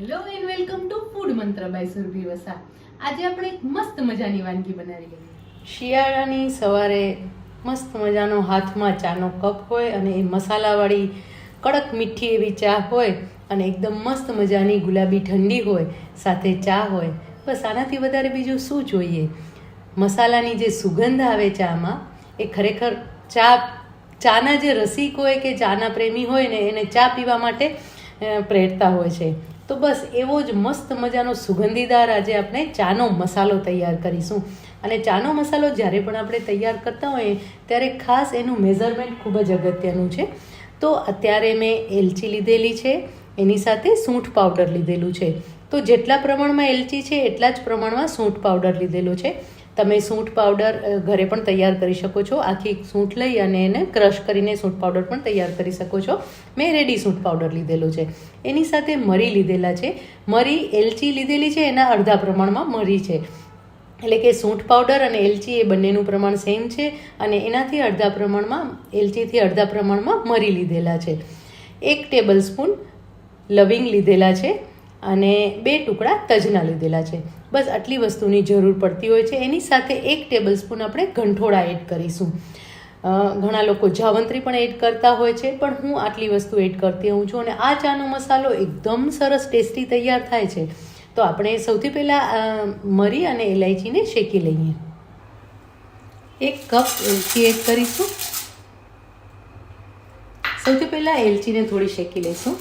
Hello and welcome to food Mantra by Surbhi Vasa આજે આપણે એક મસ્ત મજાની વાનગી બનાવી શિયાળાની સવારે મસ્ત મજાનો હાથમાં ચાનો કપ હોય અને એ મસાલાવાળી કડક મીઠી એવી ચા હોય અને એકદમ મસ્ત મજાની ગુલાબી ઠંડી હોય, સાથે ચા હોય, બસ આનાથી વધારે બીજું શું જોઈએ? મસાલાની જે સુગંધ આવે ચામાં, એ ખરેખર ચા, ચાના જે રસિક હોય કે ચાના પ્રેમી હોય ને એને ચા પીવા માટે પ્રેરતા હોય છે. તો બસ એવો જ મસ્ત મજાનો સુગંધીદાર આજે આપણે ચાનો મસાલો તૈયાર કરીશું. અને ચાનો મસાલો જ્યારે પણ આપણે તૈયાર કરતા હોઈએ, ત્યારે ખાસ એનું મેઝરમેન્ટ ખૂબ જ અગત્યનું છે. તો અત્યારે મેં એલચી લીધેલી છે, એની સાથે સૂંઠ પાવડર લીધેલું છે. તો જેટલા પ્રમાણમાં એલચી છે, એટલા જ પ્રમાણમાં સૂંઠ પાવડર લીધેલો છે. તમે સૂંઠ પાવડર ઘરે પણ તૈયાર કરી શકો છો. આખી સૂંઠ લઈ અને એને ક્રશ કરીને સૂંઠ પાવડર પણ તૈયાર કરી શકો છો. મેં રેડી સૂંઠ પાવડર લીધેલો છે. એની સાથે મરી લીધેલા છે. મરી, એલચી લીધેલી છે, એના અડધા પ્રમાણમાં મરી છે. એટલે કે સૂંઠ પાવડર અને એલચી એ બંનેનું પ્રમાણ સેમ છે અને એનાથી અડધા પ્રમાણમાં, એલચીથી અડધા પ્રમાણમાં મરી લીધેલા છે. એક ટેબલ સ્પૂન લવિંગ લીધેલા છે અને બે ટુકડા તજના લીધેલા છે. બસ આટલી વસ્તુની જરૂર પડતી હોય છે. એની સાથે એક ટેબલ સ્પૂન આપણે ગંઠોળા એડ કરીશું. ઘણા લોકો જાવંત્રી પણ એડ કરતા હોય છે, પણ હું આટલી વસ્તુ એડ કરતી હોઉં છું અને આ ચાનો મસાલો એકદમ સરસ ટેસ્ટી તૈયાર થાય છે. તો આપણે સૌથી પહેલાં મરી અને ઇલાયચીને શેકી લઈએ. એક કપ એલચી એડ કરીશું. સૌથી પહેલાં એલચીને થોડી શેકી લઈશું.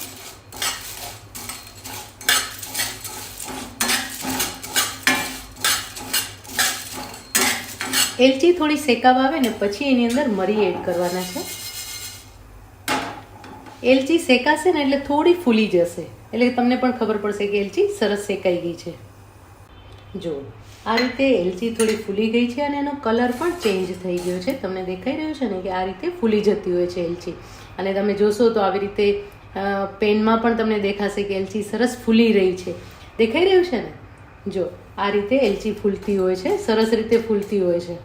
એલચી થોડી શેકાવા આવે ને પછી એની અંદર મરી એડ કરવાના છે. એલચી શેકાશે ને એટલે થોડી ફૂલી જશે. એટલે તમને પણ ખબર પડશે કે એલચી સરસ શેકાઈ ગઈ છે. જો, આ રીતે એલચી થોડી ફૂલી ગઈ છે અને એનો કલર પણ ચેન્જ થઈ ગયો છે. તમને દેખાઈ રહ્યું છે ને કે આ રીતે ફૂલી જતી હોય છે એલચી. અને તમે જોશો તો આવી રીતે પેનમાં પણ તમને દેખાશે કે એલચી સરસ ફૂલી રહી છે. દેખાઈ રહ્યું છે ને? જો, આ રીતે એલચી ફૂલતી હોય છે. સરસ રીતે ફૂલતી હોય છે.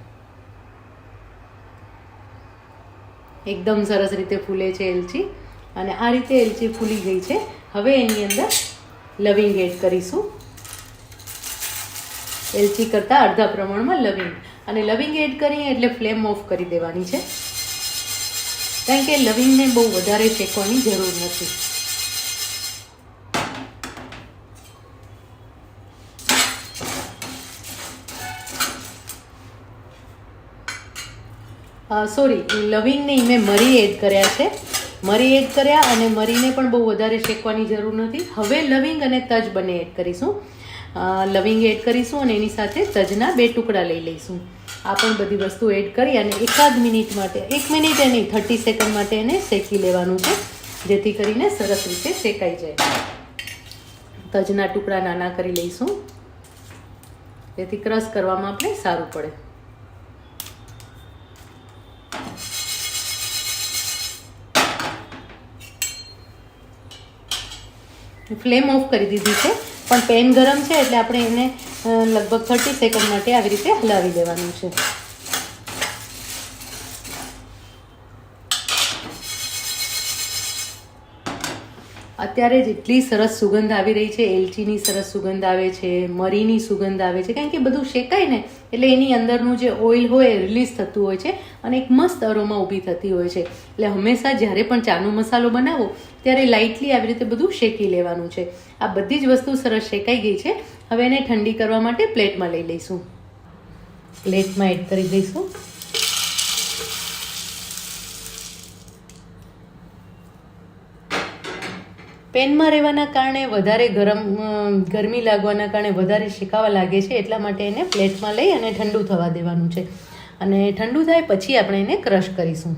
એકદમ સરસ રીતે ફૂલે છે એલચી અને આ રીતે એલચી ફૂલી ગઈ છે. હવે એની અંદર લવિંગ એડ કરીશું. એલચી કરતાં અડધા પ્રમાણમાં લવિંગ. અને લવિંગ એડ કરીએ એટલે ફ્લેમ ઓફ કરી દેવાની છે. કારણ કે લવિંગને બહુ વધારે શેકવાની જરૂર નથી. સોરી લવિંગ નહીં મેં મરી એડ કર્યા છે. મરી એડ કર્યા અને મરીને પણ બહુ વધારે શેકવાની જરૂર નથી. હવે લવિંગ અને તજ બંને એડ કરીશું. લવિંગ એડ કરીશું અને એની સાથે તજના બે ટુકડા લઈ લઈશું. આ પણ બધી વસ્તુ એડ કરી અને એકાદ મિનિટ માટે, એક મિનિટ એની થર્ટી સેકન્ડ માટે એને શેકી લેવાનું છે, જેથી કરીને સરસ રીતે શેકાઈ જાય. તજના ટુકડા નાના કરી લઈશું. જેથી ક્રશ કરવામાં આપણે સારું પડે. ફ્લેમ ઓફ કરી દીધી છે. પણ પેન ગરમ છે એટલે આપણે એને લગભગ થર્ટી સેકન્ડ માટે આવી રીતે હલાવી દેવાનું છે. અત્યારે જેટલી સરસ સુગંધ આવી રહી છે, એલચીની સરસ સુગંધ આવે છે, મરીની સુગંધ આવે છે, કારણ કે બધું શેકાય ને, એટલે એની અંદરનું જે ઓઇલ હોય એ રિલીઝ થતું હોય છે અને એક મસ્ત અરોમાં ઊભી થતી હોય છે. એટલે હંમેશા જ્યારે પણ ચાનો મસાલો બનાવો, ત્યારે લાઇટલી આવી રીતે બધું શેકી લેવાનું છે. આ બધી જ વસ્તુ સરસ શેકાઈ ગઈ છે. હવે એને ઠંડી કરવા માટે પ્લેટમાં લઈ લઈશું. પ્લેટમાં એડ કરી દઈશું. પેનમાં રહેવાના કારણે વધારે ગરમ ગરમી લાગવાના કારણે વધારે શેકાવા લાગે છે, એટલા માટે એને પ્લેટમાં લઈ અને ઠંડુ થવા દેવાનું છે. અને ઠંડુ થાય પછી આપણે એને ક્રશ કરીશું.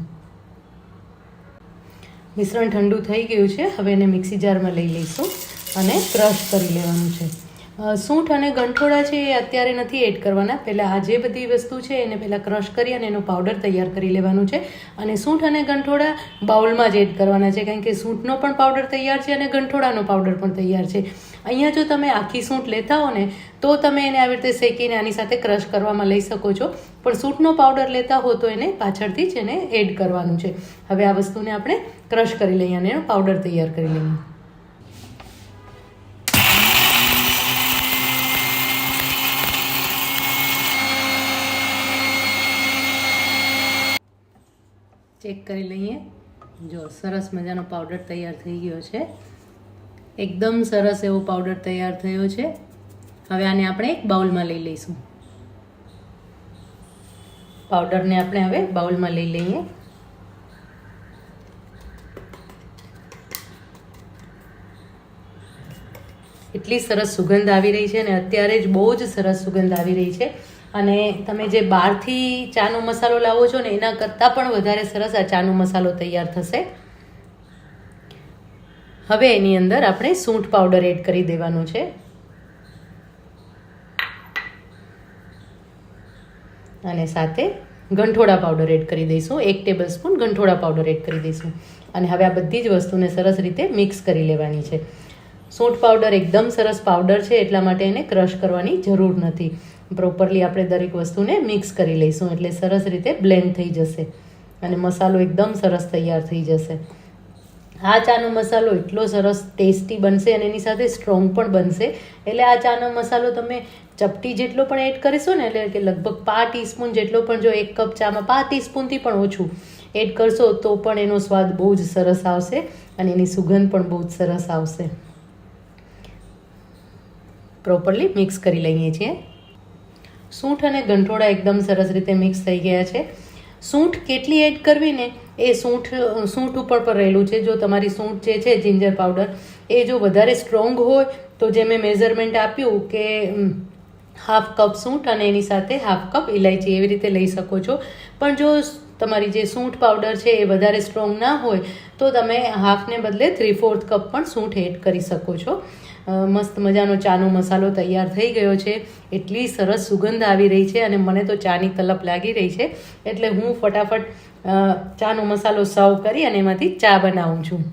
મિશ્રણ ઠંડુ થઈ ગયું છે, હવે એને મિક્સી જારમાં લઈ લઈશું અને ક્રશ કરી લેવાનું છે. સૂંઠ અને ગંઠોડા છે એ અત્યારે નથી એડ કરવાના. પહેલાં આ જે બધી વસ્તુ છે એને પહેલાં ક્રશ કરી અને એનો પાવડર તૈયાર કરી લેવાનું છે. અને સૂંઠ અને ગંઠોડા બાઉલમાં જ એડ કરવાના છે, કારણ કે સૂંઠનો પણ પાવડર તૈયાર છે અને ગંઠોડાનો પાવડર પણ તૈયાર છે. અહીંયા જો તમે આખી સૂંઠ લેતા હો ને, તો તમે એને આવી રીતે શેકીને આની સાથે ક્રશ કરવામાં લઈ શકો છો. પણ સૂંઠનો પાવડર લેતા હો તો એને પાછળથી જ એને એડ કરવાનું છે. હવે આ વસ્તુને આપણે ક્રશ કરી લઈએ અને એનો પાવડર તૈયાર કરી લઈએ. ચેક કરી લઈએ. જો સરસ મજાનો પાવડર તૈયાર થઈ ગયો છે. એકદમ સરસ એવો પાવડર તૈયાર થયો છે. હવે આને આપણે એક બાઉલમાં લઈ લઈશું. પાવડરને આપણે હવે બાઉલમાં લઈ લઈએ. એટલી સરસ સુગંધ આવી રહી છે અને અત્યારે જ બહુ જ સરસ સુગંધ આવી રહી છે. અને તમે જે બહારથી ચાનો મસાલો લાવો છો ને, એના કરતાં પણ વધારે સરસ આ ચાનો મસાલો તૈયાર થશે. હવે એની અંદર આપણે સૂંઠ પાવડર એડ કરી દેવાનો છે. અને સાથે ગંઠોડા પાવડર એડ કરી દઈશું. એક ટેબલ સ્પૂન ગંઠોડા પાવડર એડ કરી દઈશું. અને હવે આ બધી જ વસ્તુને સરસ રીતે મિક્સ કરી લેવાની છે. સૂંઠ પાવડર એકદમ સરસ પાવડર છે, એટલા માટે એને ક્રશ કરવાની જરૂર નથી. પ્રોપરલી આપણે દરેક વસ્તુને મિક્સ કરી લઈશું, એટલે સરસ રીતે બ્લેન્ડ થઈ જશે. અને મસાલો એકદમ સરસ તૈયાર થઈ જશે. આ ચાનો મસાલો એટલો સરસ ટેસ્ટી બનશે અને એની સાથે સ્ટ્રોંગ પણ બનશે. એટલે આ ચાનો મસાલો તમે ચપટી જેટલો પણ એડ કરીશો ને, એટલે કે લગભગ પાંચ ટીસ્પૂન જેટલો પણ જો એક કપ ચામાં પાંચ ટીસ્પૂનથી પણ ઓછું એડ કરશો, તો પણ એનો સ્વાદ બહુ જ સરસ આવશે અને એની સુગંધ પણ બહુ જ સરસ આવશે. પ્રોપરલી મિક્સ કરી લઈએ છીએ. સૂંઠ અને ગંઠોડા એકદમ સરસ રીતે મિક્સ થઈ ગયા છે. સૂંઠ કેટલી એડ કરવી ને? એ સૂંઠ સૂંઠ ઉપર પર રહેલું છે. જો તમારી સૂંઠ જે છે જિંજર પાવડર એ જો વધારે સ્ટ્રોંગ હોય, તો જે મેં મેઝરમેન્ટ આપ્યું કે હાફ કપ સૂંઠ અને એની સાથે હાફ કપ ઇલાયચી એવી રીતે લઈ શકો છો. પણ જો તમારી જે સૂંઠ પાવડર છે એ વધારે સ્ટ્રોંગ ના હોય, તો તમે હાફને બદલે થ્રી ફોર્થ કપ પણ સૂંઠ એડ કરી શકો છો. મસ્ત મજાનો ચાનો મસાલો તૈયાર થઈ ગયો છે. એટલી સરસ સુગંધ આવી રહી છે અને મને તો ચાની તલપ લાગી રહી છે. એટલે હું ફટાફટ ચાનો મસાલો સર્વ કરી અને એમાંથી ચા બનાવું છું.